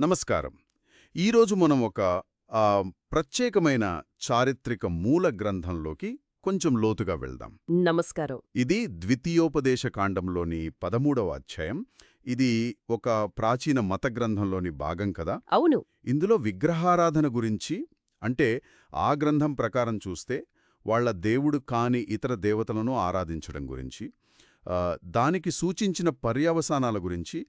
నమస్కారం. ఈరోజు మనం ఒక ప్రత్యేకమైన చారిత్రక మూల గ్రంథంలోకి కొంచెం లోతుగా వెళ్దాం. నమస్కారం. ఇది ద్వితీయోపదేశ కాండంలోని పదమూడవ అధ్యాయం. ఇది ఒక ప్రాచీన మత గ్రంథంలోని భాగం కదా? అవును. ఇందులో విగ్రహారాధన గురించి అంటే ఆ గ్రంథం ప్రకారం చూస్తే వాళ్ళ దేవుడు కాని ఇతర దేవతలను ఆరాధించడం గురించి ఆ, దానికి సూచించిన పర్యవసానాల గురించి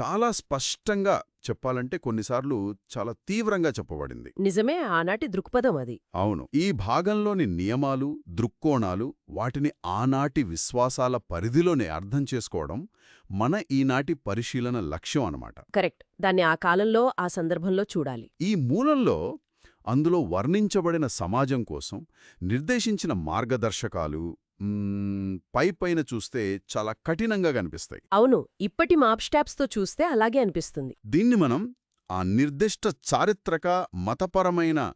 చాలా స్పష్టంగా చెప్పాలంటే కొన్నిసార్లు చాలా తీవ్రంగా చెప్పబడింది. నిజమే ఆనాటి దృక్పథం అది. అవును. ఈ భాగంలోని నియమాలు దృక్కోణాలు వాటిని ఆనాటి విశ్వాసాల పరిధిలోనే అర్థం చేసుకోవడం మన ఈనాటి పరిశీలన లక్ష్యం అన్నమాట. కరెక్ట్. దాన్ని ఆ కాలంలో ఆ సందర్భంలో చూడాలి. ఈ మూలంలో అందులో వర్ణించబడిన సమాజం కోసం నిర్దేశించిన మార్గదర్శకాలు పైపైన చూస్తే చాలా కఠినంగా కనిపిస్తాయి. అవును ఇప్పటి మాప్స్టాప్స్తో చూస్తే అలాగే అనిపిస్తుంది. దీన్ని మనం ఆ నిర్దిష్ట చారిత్రక మతపరమైన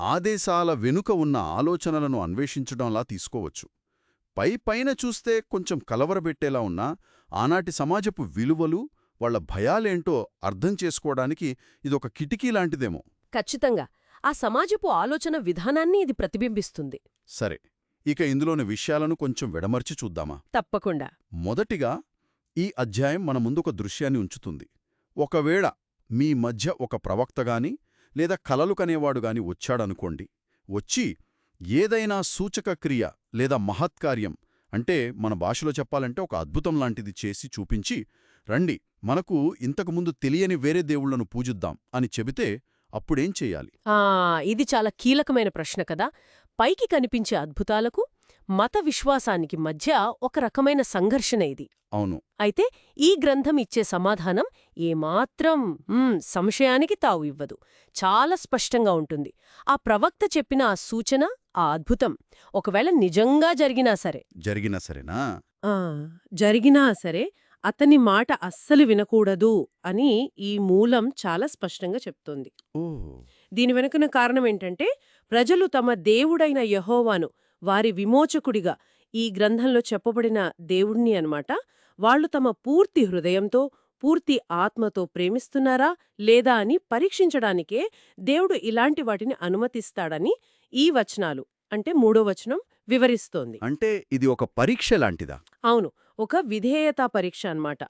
ఆదేశాల వెనుక ఉన్న ఆలోచనలను అన్వేషించడంలా తీసుకోవచ్చు. పై పైన చూస్తే కొంచెం కలవరబెట్టేలా ఉన్నా ఆనాటి సమాజపు విలువలు వాళ్ళ భయాలేంటో అర్థం చేసుకోవడానికి ఇదొక కిటికీ లాంటిదేమో. ఖచ్చితంగా. ఆ సమాజపు ఆలోచన విధానాన్ని ఇది ప్రతిబింబిస్తుంది. సరే. ఇక ఇందులోని విషయాలను కొంచెం విడమర్చి చూద్దామా? తప్పకుండా. మొదటిగా ఈ అధ్యాయం మన ముందొక దృశ్యాన్ని ఉంచుతుంది. ఒకవేళ మీ మధ్య ఒక ప్రవక్తగాని లేదా కలలు కనేవాడు గాని వచ్చాడనుకోండి వచ్చి ఏదైనా సూచక క్రియ లేదా మహత్కార్యం అంటే మన భాషలో చెప్పాలంటే ఒక అద్భుతం లాంటిది చేసి చూపించి రండి మనకు ఇంతకుముందు తెలియని వేరే దేవుళ్ళను పూజిద్దాం అని చెబితే అప్పుడేం చెయ్యాలి ఆ ఇది చాలా కీలకమైన ప్రశ్న కదా. పైకి కనిపించే అద్భుతాలకు మత విశ్వాసానికి మధ్య ఒక రకమైన సంఘర్షణ ఇది. అవును. అయితే ఈ గ్రంథం ఇచ్చే సమాధానం ఏమాత్రం సంశయానికి తావు ఇవ్వదు. చాలా స్పష్టంగా ఉంటుంది. ఆ ప్రవక్త చెప్పిన ఆ సూచన ఆ అద్భుతం ఒకవేళ నిజంగా జరిగినా సరే. జరిగిన సరేనా? ఆ జరిగినా సరే అతని మాట అస్సలు వినకూడదు అని ఈ మూలం చాలా స్పష్టంగా చెప్తోంది. దీని వెనుకన కారణం ఏంటంటే ప్రజలు తమ దేవుడైన యహోవాను వారి విమోచకుడిగా ఈ గ్రంథంలో చెప్పబడిన దేవుణ్ణి అన్నమాట. వాళ్ళు తమ పూర్తి హృదయంతో పూర్తి ఆత్మతో ప్రేమిస్తున్నారా లేదా అని పరీక్షించడానికే దేవుడు ఇలాంటి వాటిని అనుమతిస్తాడని ఈ వచనాలు అంటే మూడో వచనం వివరిస్తోంది. అంటే ఇది ఒక పరీక్ష లాంటిదా? అవును ఒక విధేయతా పరీక్ష అన్నమాట.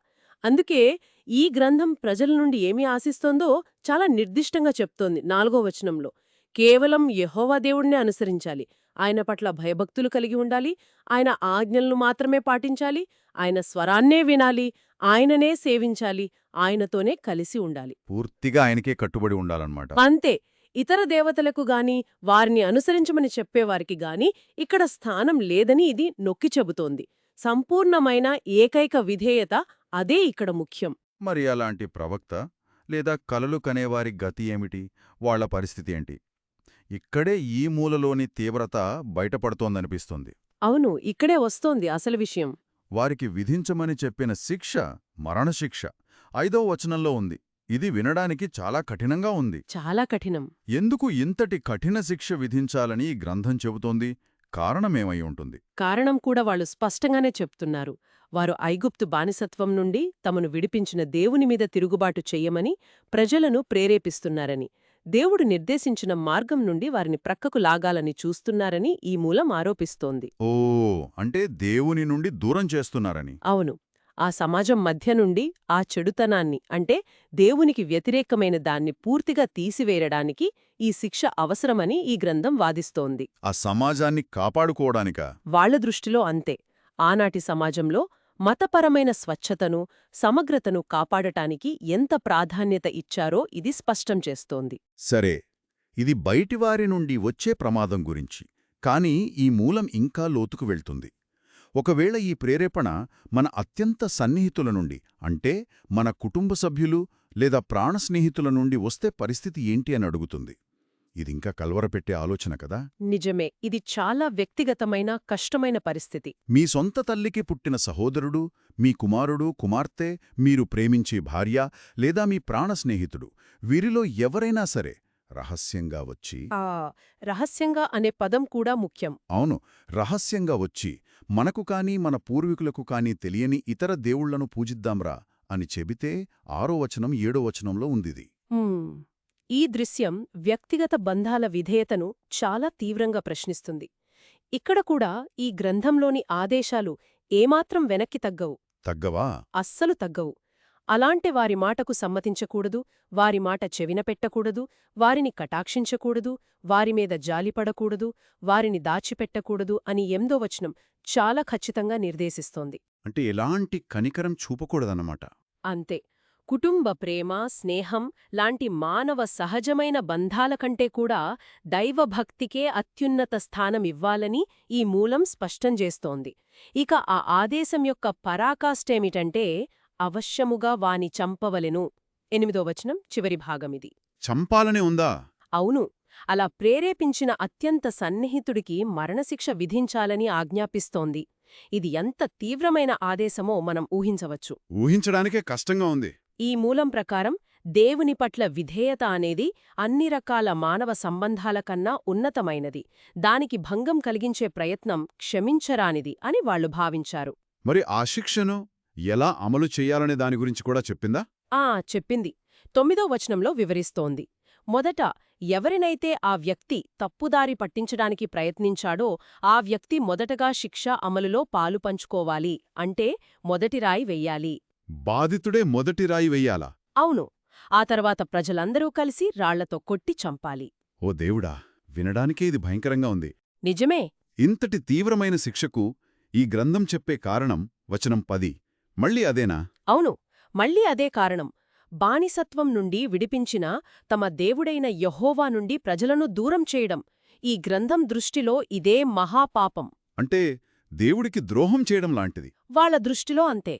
అందుకే ఈ గ్రంథం ప్రజల నుండి ఏమి ఆశిస్తోందో చాలా నిర్దిష్టంగా చెప్తోంది నాలుగో వచనంలో. కేవలం యెహోవా దేవుణ్ణే అనుసరించాలి. ఆయన పట్ల భయభక్తులు కలిగి ఉండాలి. ఆయన ఆజ్ఞలను మాత్రమే పాటించాలి. ఆయన స్వరాన్నే వినాలి. ఆయననే సేవించాలి. ఆయనతోనే కలిసి ఉండాలి. పూర్తిగా ఆయనకే కట్టుబడి ఉండాలన్నమాట. అంతే. ఇతర దేవతలకు గాని వారిని అనుసరించమని చెప్పేవారికి గాని ఇక్కడ స్థానం లేదని ఇది నొక్కి చెబుతోంది. సంపూర్ణమైన ఏకైక విధేయత అదే ఇక్కడ ముఖ్యం. మరి అలాంటి ప్రవక్త లేదా కలలు కనేవారి గతి ఏమిటి? వాళ్ళ పరిస్థితి ఏంటి? ఇక్కడే ఈ మూలలోని తీవ్రత బయటపడుతోందనిపిస్తుంది. అవును ఇక్కడే వస్తోంది అసలు విషయం. వారికి విధించమని చెప్పిన శిక్ష మరణశిక్ష. ఐదో వచనంలో ఉంది. ఇది వినడానికి చాలా కఠినంగా ఉంది. చాలా కఠినం. ఎందుకు ఇంతటి కఠిన శిక్ష విధించాలని ఈ గ్రంథం చెబుతోంది? కారణమేమై ఉంటుంది కారణం కూడా వాళ్ళు స్పష్టంగానే చెప్తున్నారు. వారు ఐగుప్తు బానిసత్వం నుండి తమను విడిపించిన దేవుని మీద తిరుగుబాటు చెయ్యమని ప్రజలను ప్రేరేపిస్తున్నారని దేవుడు నిర్దేశించిన మార్గం నుండి వారిని ప్రక్కకు లాగాలని చూస్తున్నారని ఈ మూలం ఆరోపిస్తోంది. ఓ అంటే దేవుని నుండి దూరం చేస్తున్నారని? అవును. ఆ సమాజం మధ్య నుండి ఆ చెడుతనాన్ని అంటే దేవునికి వ్యతిరేకమైన దాన్ని పూర్తిగా తీసివేయడానికి ఈ శిక్ష అవసరమని ఈ గ్రంథం వాదిస్తోంది. ఆ సమాజాన్ని కాపాడుకోవడానికా? వాళ్ళ దృష్టిలో అంతే. ఆనాటి సమాజంలో మతపరమైన స్వచ్ఛతను సమగ్రతను కాపాడటానికి ఎంత ప్రాధాన్యత ఇచ్చారో ఇది స్పష్టం చేస్తోంది. సరే ఇది బయటివారి నుండి వచ్చే ప్రమాదం గురించి కాని ఈ మూలం ఇంకా లోతుకు వెళ్తుంది. ఒకవేళ ఈ ప్రేరేపణ మన అత్యంత సన్నిహితుల నుండి అంటే మన కుటుంబ సభ్యులు లేదా ప్రాణ స్నేహితుల నుండి వస్తే పరిస్థితి ఏంటి అని అడుగుతుంది. ఇదింకా కలవరపెట్టే ఆలోచన కదా? నిజమే. ఇది చాలా వ్యక్తిగతమైన కష్టమైన పరిస్థితి. మీ సొంత తల్లికి పుట్టిన సహోదరుడు మీ కుమారుడు కుమార్తె మీరు ప్రేమించే భార్య లేదా మీ ప్రాణ స్నేహితుడు వీరిలో ఎవరైనా సరే రహస్యంగా వచ్చి ఆ రహస్యంగా అనే పదం కూడా ముఖ్యం. అవును రహస్యంగా వచ్చి మనకు కాని మన పూర్వీకులకు కాని తెలియని ఇతర దేవుళ్ళను పూజిద్దాంరా అని చెబితే ఆరో వచనం ఏడో వచనంలో ఉందిది. ఈ దృశ్యం వ్యక్తిగత బంధాల విధేయతను చాలా తీవ్రంగా ప్రశ్నిస్తుంది. ఇక్కడ కూడా ఈ గ్రంథంలోని ఆదేశాలు ఏమాత్రం వెనక్కి తగ్గవు. తగ్గవా? అస్సలు తగ్గవు. అలాంటి వారి మాటకు సమ్మతించకూడదు వారి మాట చెవిన పెట్టకూడదు వారిని కటాక్షించకూడదు వారిమీద జాలిపడకూడదు వారిని దాచిపెట్టకూడదు అని ఎందో వచనం చాలా ఖచ్చితంగా నిర్దేశిస్తోంది. అంటే ఎలాంటి కనికరం చూపకూడదన్నమాట. అంతే. కుటుంబ ప్రేమ స్నేహం లాంటి మానవ సహజమైన బంధాల కంటే కూడా దైవభక్తికే అత్యున్నత స్థానమివ్వాలని ఈ మూలం స్పష్టం చేస్తోంది. ఇక ఆ ఆదేశం యొక్క పరాకాష్టేమిటంటే అవశ్యముగా వాని చంపవలెను. ఎనిమిదో వచనం చివరి భాగమిది. చంపాలనే ఉందా? అవును. అలా ప్రేరేపించిన అత్యంత సన్నిహితుడికి మరణశిక్ష విధించాలని ఆజ్ఞాపిస్తోంది. ఇది ఎంత తీవ్రమైన ఆదేశమో మనం ఊహించవచ్చు. ఊహించడానికే కష్టంగా ఉంది. ఈ మూలం ప్రకారం దేవుని పట్ల విధేయత అనేది అన్ని రకాల మానవ సంబంధాల కన్నా ఉన్నతమైనది. దానికి భంగం కలిగించే ప్రయత్నం క్షమించరానిది అని వాళ్ళు భావించారు. మరి ఆ శిక్షను ఎలా అమలు చెయ్యాలనే దాని గురించి కూడా చెప్పిందా? ఆ చెప్పింది. తొమ్మిదో వచనంలో వివరిస్తోంది. మొదట ఎవరినైతే ఆ వ్యక్తి తప్పుదారి పట్టించడానికి ప్రయత్నించాడో ఆ వ్యక్తి మొదటగా శిక్ష అమలులో పాలు పంచుకోవాలి. అంటే మొదటి రాయి వెయ్యాలి. బాధితుడే మొదటి రాయి వెయ్యాలా? అవును. ఆ తర్వాత ప్రజలందరూ కలిసి రాళ్ళతో కొట్టి చంపాలి. ఓ దేవుడా వినడానికే ఇది భయంకరంగా ఉంది. నిజమే. ఇంతటి తీవ్రమైన శిక్షకు ఈ గ్రంథం చెప్పే కారణం వచనం పది. మళ్ళీ అదేనా? అవును మళ్ళీ అదే కారణం. బానిసత్వం నుండి విడిపించిన తమ దేవుడైన యహోవా నుండి ప్రజలను దూరం చేయడం. ఈ గ్రంథం దృష్టిలో ఇదే మహాపాపం. అంటే దేవుడికి ద్రోహం చేయడం లాంటిది. వాళ్ళ దృష్టిలో అంతే.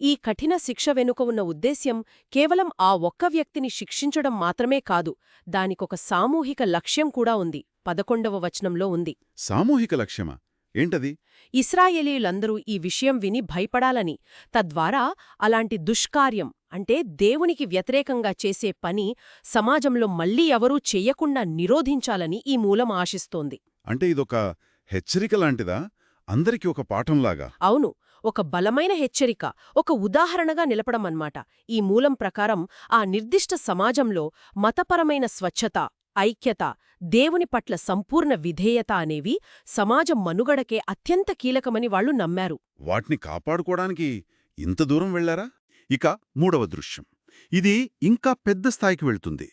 ఈ కఠిన శిక్ష వెనుక ఉన్న ఉద్దేశ్యం కేవలం ఆ ఒక్క వ్యక్తిని శిక్షించడం మాత్రమే కాదు దానికొక సామూహిక లక్ష్యం కూడా ఉంది. పదకొండవ వచనంలో ఉంది. సామూహిక లక్ష్యమా? ఏంటది? ఇస్రాయేలీలందరూ ఈ విషయం విని భయపడాలని తద్వారా అలాంటి దుష్కార్యం అంటే దేవునికి వ్యతిరేకంగా చేసే పని సమాజంలో మళ్ళీ ఎవరూ చెయ్యకుండా నిరోధించాలని ఈ మూలం ఆశిస్తోంది. అంటే ఇదొక హెచ్చరిక లాంటిదా? అందరికీ ఒక పాఠంలాగా. అవును ఒక బలమైన హెచ్చరిక ఒక ఉదాహరణగా నిలపడమన్నమాట. ఈ మూలం ప్రకారం ఆ నిర్దిష్ట సమాజంలో మతపరమైన స్వచ్ఛత ఐక్యత దేవుని పట్ల సంపూర్ణ విధేయత అనేవి సమాజం మనుగడకే అత్యంత కీలకమని వాళ్ళు నమ్మారు. వాటిని కాపాడుకోవడానికి ఇంత దూరం వెళ్ళారా ఇక మూడవ దృశ్యం. ఇది ఇంకా పెద్ద స్థాయికి వెళ్తుంది.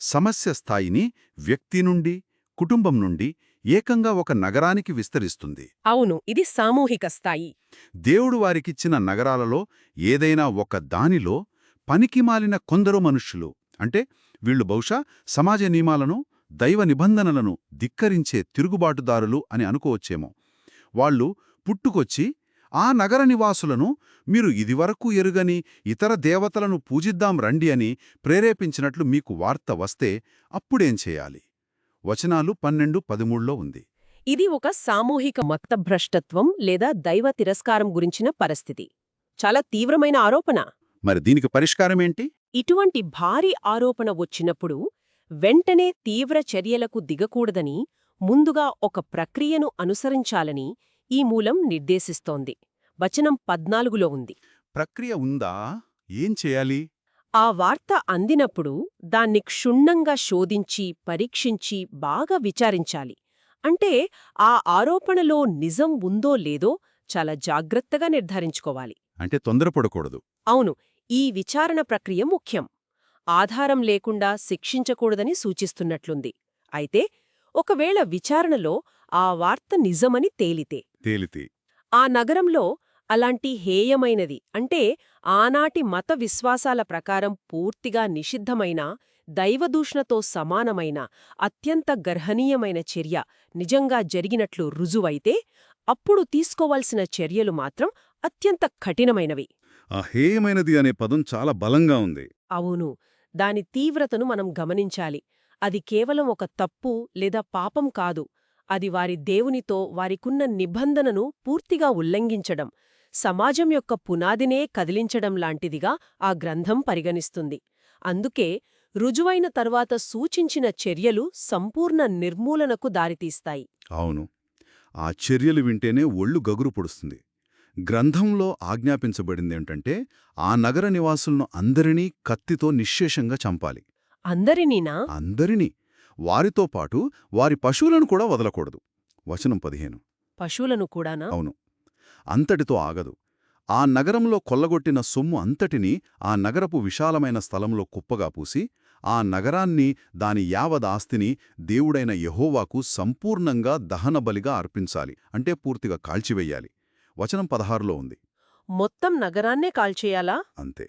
సమస్య స్థాయిని వ్యక్తి నుండి కుటుంబం నుండి ఏకంగా ఒక నగరానికి విస్తరిస్తుంది. అవును ఇది సామూహిక స్థాయి. దేవుడు వారికిచ్చిన నగరాలలో ఏదైనా ఒక దానిలో పనికిమాలిన కొందరు మనుష్యులు అంటే వీళ్ళు బహుశా సమాజ నియమాలను దైవ నిబంధనలను ధిక్కరించే తిరుగుబాటుదారులు అని అనుకోవచ్చేమో. వాళ్ళు పుట్టుకొచ్చి ఆ నగర నివాసులను మీరు ఇదివరకు ఎరుగని ఇతర దేవతలను పూజిద్దాం రండి అని ప్రేరేపించినట్లు మీకు వార్త వస్తే అప్పుడేం చేయాలి? వచనాలు పన్నెండు పదమూడులో ఉంది. ఇది ఒక సామూహిక మతభ్రష్టత్వం లేదా దైవ తిరస్కారం గురించిన పరిస్థితి. చాలా తీవ్రమైన ఆరోపణ. మరి దీనికి పరిష్కారమేంటి? ఇటువంటి భారీ ఆరోపణ వచ్చినప్పుడు వెంటనే తీవ్ర చర్యలకు దిగకూడదని ముందుగా ఒక ప్రక్రియను అనుసరించాలని ఈ మూలం నిర్దేశిస్తోంది. వచనం పద్నాలుగులో ఉంది. ప్రక్రియ ఉందా? ఏం చేయాలి? ఆ వార్త అందినప్పుడు దాన్ని క్షుణ్ణంగా శోధించి పరీక్షించి బాగా విచారించాలి. అంటే ఆ ఆరోపణలో నిజం ఉందో లేదో చాలా జాగ్రత్తగా నిర్ధారించుకోవాలి. అంటే తొందరపడకూడదు. అవును. ఈ విచారణ ప్రక్రియ ముఖ్యం. ఆధారం లేకుండా శిక్షించకూడదని సూచిస్తున్నట్లుంది. అయితే ఒకవేళ విచారణలో ఆ వార్త నిజమని తేలితే? తేలితే. ఆ నగరంలో అలాంటి హేయమైనది అంటే ఆనాటి మత విశ్వాసాల ప్రకారం పూర్తిగా నిషిద్ధమైన దైవదూషణతో సమానమైన అత్యంత గర్హనీయమైన చర్య నిజంగా జరిగినట్లు రుజువైతే అప్పుడు తీసుకోవాల్సిన చర్యలు మాత్రం అత్యంత కఠినమైనవి. ఆ హేయమైనది అనే పదం చాలా బలంగా ఉంది. అవును. దాని తీవ్రతను మనం గమనించాలి. అది కేవలం ఒక తప్పు లేదా పాపం కాదు. అది వారి దేవునితో వారికున్న నిబంధనను పూర్తిగా ఉల్లంఘించడం సమాజం యొక్క పునాదినే కదిలించడం లాంటిదిగా ఆ గ్రంథం పరిగణిస్తుంది. అందుకే రుజువైన తర్వాత సూచించిన చర్యలు సంపూర్ణ నిర్మూలనకు దారితీస్తాయి. అవును. ఆ చర్యలు వింటేనే ఒళ్ళు గగురు పొడుస్తుంది. గ్రంథంలో ఆజ్ఞాపించబడిందేంటంటే ఆ నగర నివాసులను అందరినీ కత్తితో నిశ్శేషంగా చంపాలి. అందరినీనా? అందరినీ. వారితో పాటు వారి పశువులను కూడా వదలకూడదు. వచనం పదిహేను. పశువులను కూడానా? అవును. అంతటితో ఆగదు. ఆ నగరంలో కొల్లగొట్టిన సొమ్ము అంతటినీ ఆ నగరపు విశాలమైన స్థలంలో కుప్పగా పూసి ఆ నగరాన్ని దాని యావదాస్తిని దేవుడైన యెహోవాకు సంపూర్ణంగా దహనబలిగా అర్పించాలి. అంటే పూర్తిగా కాల్చివెయ్యాలి వచనం పదహారులో ఉంది. మొత్తం నగరాన్నే కాల్చేయాలా? అంతే.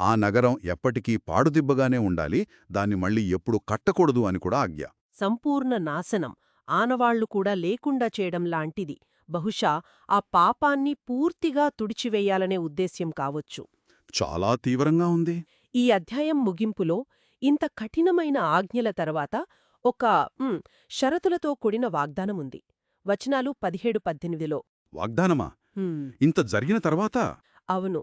ఆ నగరం ఎప్పటికీ పాడుదిబ్బగానే ఉండాలి దాన్ని మళ్ళీ ఎప్పుడు కట్టకూడదు అని కూడా ఆజ్ఞ. సంపూర్ణ నాశనం. ఆనవాళ్ళు కూడా లేకుండా చేయడం లాంటిది. బహుశా ఆ పాపాన్ని పూర్తిగా తుడిచివేయాలనే ఉద్దేశ్యం కావచ్చు. చాలా తీవ్రంగా ఉంది. ఈ అధ్యాయం ముగింపులో ఇంత కఠినమైన ఆజ్ఞల తర్వాత ఒక షరతులతో కూడిన వాగ్దానముంది. వచనాలు పదిహేడు పద్దెనిమిదిలో. వాగ్దానమా? ఇంత జరిగిన తర్వాత? అవును.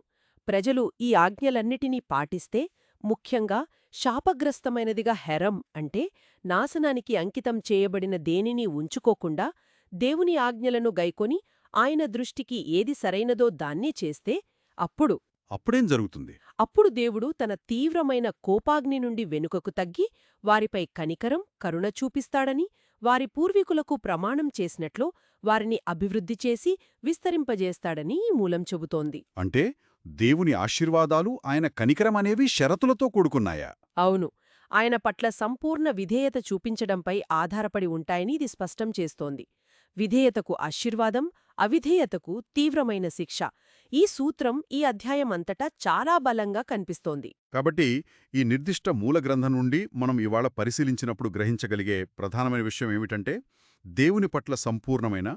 ప్రజలు ఈ ఆజ్ఞలన్నిటినీ పాటిస్తే ముఖ్యంగా శాపగ్రస్తమైనదిగా హెరం అంటే నాశనానికి అంకితం చేయబడిన దేనిని ఉంచుకోకుండా దేవుని ఆజ్ఞలను గైకొని ఆయన దృష్టికి ఏది సరైనదో దాన్నే చేస్తే అప్పుడు. అప్పుడేం జరుగుతుంది? అప్పుడు దేవుడు తన తీవ్రమైన కోపాగ్ని నుండి వెనుకకు తగ్గి వారిపై కనికరం కరుణ చూపిస్తాడని వారి పూర్వీకులకు ప్రమాణం చేసినట్లు వారిని అభివృద్ధి చేసి విస్తరింపజేస్తాడని ఈ మూలం చెబుతోంది. అంటే దేవుని ఆశీర్వాదాలు ఆయన కనికరమనేవి షరతులతో కూడుకున్నాయా? అవును. ఆయన పట్ల సంపూర్ణ విధేయత చూపించడంపై ఆధారపడి ఉంటాయని ఇది స్పష్టం చేస్తోంది. విధేయతకు ఆశీర్వాదం అవిధేయతకు తీవ్రమైన శిక్ష. ఈ సూత్రం ఈ అధ్యాయం అంతటా చాలా బలంగా కనిపిస్తోంది. కాబట్టి ఈ నిర్దిష్ట మూల గ్రంథం నుండి మనం ఇవాళ పరిశీలించినప్పుడు గ్రహించగలిగే ప్రధానమైన విషయం ఏమిటంటే దేవుని పట్ల సంపూర్ణమైన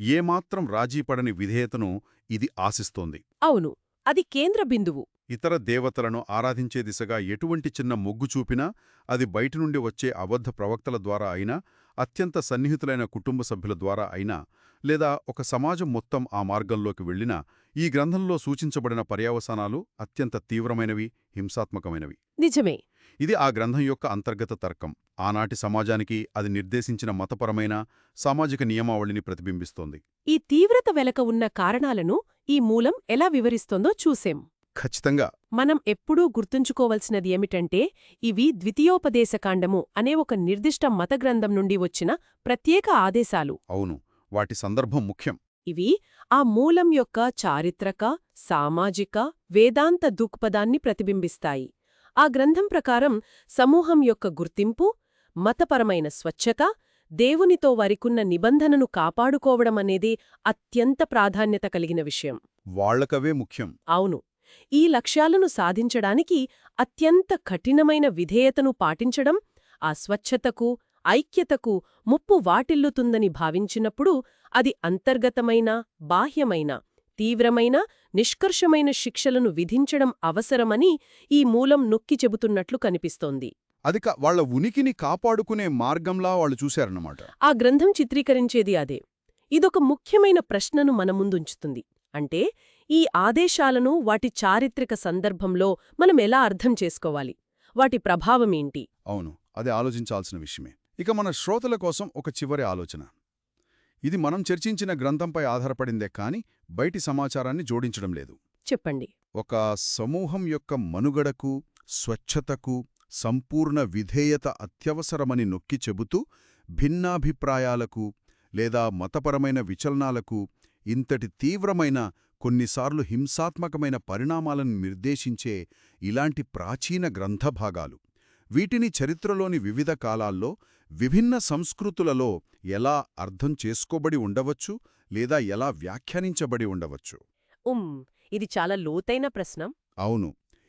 ఏమాత్రం రాజీపడని విధేయతను ఇది ఆశిస్తోంది. అవును. అది కేంద్ర బిందువు. ఇతర దేవతలను ఆరాధించే దిశగా ఎటువంటి చిన్న మొగ్గు చూపినా అది బయటి నుండి వచ్చే అబద్ధ ప్రవక్తల ద్వారా అయినా అత్యంత సన్నిహితులైన కుటుంబ సభ్యుల ద్వారా అయినా లేదా ఒక సమాజం మొత్తం ఆ మార్గంలోకి వెళ్ళినా ఈ గ్రంథంలో సూచించబడిన పర్యావసానాలు అత్యంత తీవ్రమైనవి హింసాత్మకమైనవి. నిజమే. ఇది ఆ గ్రంథం యొక్క అంతర్గత తర్కం. ఆనాటి సమాజానికి అది నిర్దేశించిన మతపరమైన సామాజిక నియమావళిని ప్రతిబింబిస్తోంది. ఈ తీవ్రత వెలక ఉన్న కారణాలను ఈ మూలం ఎలా వివరిస్తోందో చూసేం. ఖచ్చితంగా. మనం ఎప్పుడూ గుర్తుంచుకోవలసినది ఏమిటంటే ఇవి ద్వితీయోపదేశకాండము అనే ఒక నిర్దిష్ట మతగ్రంథం నుండి వచ్చిన ప్రత్యేక ఆదేశాలు. అవును వాటి సందర్భం ముఖ్యం. ఇవి ఆ మూలం యొక్క చారిత్రక సామాజిక వేదాంత దృక్పథాన్ని ప్రతిబింబిస్తాయి. ఆ గ్రంథం ప్రకారం సమూహం యొక్క గుర్తింపు మతపరమైన స్వచ్ఛత దేవునితో వారికున్న నిబంధనను కాపాడుకోవడమనేది అత్యంత ప్రాధాన్యత కలిగిన విషయం. వాళ్ళకవే ముఖ్యం. అవును. ఈ లక్ష్యాలను సాధించడానికి అత్యంత కఠినమైన విధేయతను పాటించడం ఆ స్వచ్ఛతకు ఐక్యతకు ముప్పు వాటిల్లుతుందని భావించినప్పుడు అది అంతర్గతమైన బాహ్యమైన తీవ్రమైన నిష్కర్షమైన శిక్షలను విధించడం అవసరమని ఈ మూలం నొక్కి చెబుతున్నట్లు కనిపిస్తోంది. అది కా- వాళ్ళ ఉనికిని కాపాడుకునే మార్గంలా వాళ్ళు చూశారన్నమాట. ఆ గ్రంథం చిత్రీకరించేది అదే. ఇదొక ముఖ్యమైన ప్రశ్నను మన ముందుంచుతుంది. అంటే ఈ ఆదేశాలను వాటి చారిత్రక సందర్భంలో మనం ఎలా అర్థం చేసుకోవాలి? వాటి ప్రభావమేంటి అవును అది ఆలోచించాల్సిన విషయమే. ఇక మన శ్రోతల కోసం ఒక చివరి ఆలోచన. ఇది మనం చర్చించిన గ్రంథంపై ఆధారపడిందే కాని బయటి సమాచారాన్ని జోడించడం లేదు. చెప్పండి. ఒక సమూహం యొక్క మనుగడకు స్వచ్ఛతకు సంపూర్ణ విధేయత అత్యవసరమని నొక్కి చెబుతూ భిన్నాభిప్రాయాలకు లేదా మతపరమైన విచలనాలకు ఇంతటి తీవ్రమైన కొన్నిసార్లు హింసాత్మకమైన పరిణామాలను నిర్దేశించే ఇలాంటి ప్రాచీన గ్రంథభాగాలు. వీటిని చరిత్రలోని వివిధ కాలాల్లో విభిన్న సంస్కృతులలో ఎలా అర్థం చేసుకోబడి ఉండవచ్చు లేదా ఎలా వ్యాఖ్యానించబడి ఉండవచ్చు? ఉమ్ ఇది చాలా లోతైన ప్రశ్న. అవును.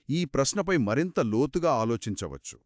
ఈ ప్రశ్నపై మరింత లోతుగా ఆలోచించవచ్చు.